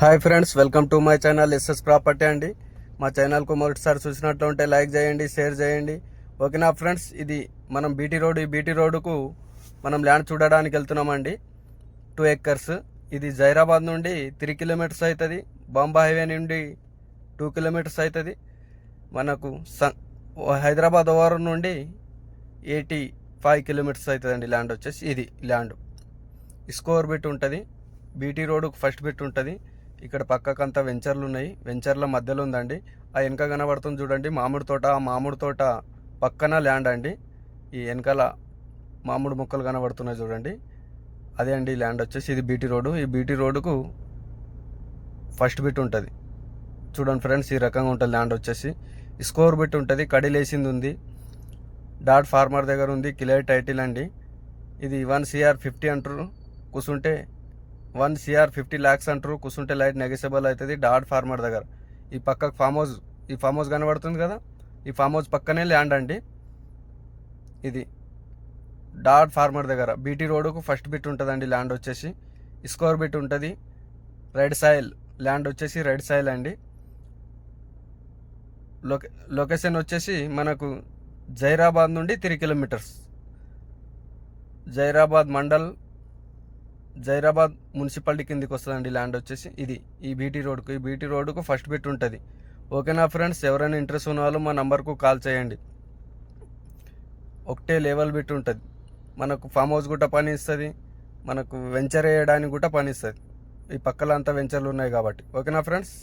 Hi friends welcome to my channel SS property అండి. మా ఛానల్కు మొదటిసారి చూసినట్లు ఉంటే లైక్ చేయండి షేర్ చేయండి. ఓకేనా ఫ్రెండ్స్ ఇది మనం బీటీ రోడ్ ఈ బీటీ రోడ్డుకు మనం ల్యాండ్ చూడడానికి వెళ్తున్నామండి. టూ ఎక్కర్స్ ఇది జైరాబాద్ నుండి త్రీ కిలోమీటర్స్ అవుతుంది. బాంబా హైవే నుండి టూ కిలోమీటర్స్ అవుతుంది. మనకు హైదరాబాద్ ఓవర్ నుండి ఎయిటీ ఫైవ్ కిలోమీటర్స్ అవుతుందండి ల్యాండ్ వచ్చేసి. ఇది ల్యాండ్. స్కోర్ బిట్ ఉంటుంది. బీటీ రోడ్డుకు ఫస్ట్ బిట్ ఉంటుంది. ఇక్కడ పక్కకంతా వెంచర్లు ఉన్నాయి వెంచర్ల మధ్యలో ఉందండి ఆ వెనక కనబడుతుంది చూడండి. మామిడి తోట ఆ మామిడి తోట పక్కన ల్యాండ్ అండి. ఈ వెనకాల మామిడి మొక్కలు కనబడుతున్నాయి చూడండి. అదే అండి ఈ ల్యాండ్ వచ్చేసి. ఇది బీటీ రోడ్డు. ఈ బీటీ రోడ్డుకు ఫస్ట్ బిట్ ఉంటుంది. చూడండి ఫ్రెండ్స్ ఈ రకంగా ఉంటుంది ల్యాండ్ వచ్చేసి. స్కోర్ బిట్ ఉంటుంది. కడిలేసింది ఉంది. డాట్ ఫార్మర్ దగ్గర ఉంది. క్లియర్ టైటిల్ అండి. ఇది వన్ సిఆర్ ఫిఫ్టీ అంటారు. కూర్చుంటే వన్ సిఆర్ ఫిఫ్టీ ల్యాక్స్ అంటారు. కూర్చుంటే లైట్ నెగెసబుల్ అవుతుంది. డాట్ ఫార్మర్ దగ్గర. ఈ పక్కకు ఫామ్ హౌస్ ఈ ఫామ్ హౌస్ కనబడుతుంది కదా? ఈ ఫామ్ హౌస్ పక్కనే ల్యాండ్ అండి. ఇది. డాట్ ఫార్మర్ దగ్గర. బీటీ రోడ్డుకు ఫస్ట్ బిట్ ఉంటుందండి ల్యాండ్ వచ్చేసి. స్కోర్ బిట్ ఉంటుంది. Red soil. ల్యాండ్ వచ్చేసి రెడ్ సాయిల్ అండి. లొకే లొకేషన్ వచ్చేసి మనకు జైరాబాద్ నుండి three kilometres. Zaheerabad mandal Zaheerabad municipality కిందకి వస్తుందండి ల్యాండ్ వచ్చేసి. ఇది ఈ బీటీ రోడ్కు ఈ బీటీ రోడ్డుకు ఫస్ట్ బిట్ ఉంటుంది. ఓకేనా ఫ్రెండ్స్? ఎవరైనా ఇంట్రెస్ట్ ఉన్న వాళ్ళు మా నంబర్కు కాల్ చేయండి. ఒకటే లెవెల్ బిట్ ఉంటుంది. మనకు ఫామ్ హౌస్ కూడా పని ఇస్తుంది. మనకు వెంచర్ వేయడానికి కూడా పని ఇస్తుంది. ఈ పక్కలంతా వెంచర్లు ఉన్నాయి కాబట్టి. ఓకేనా ఫ్రెండ్స్?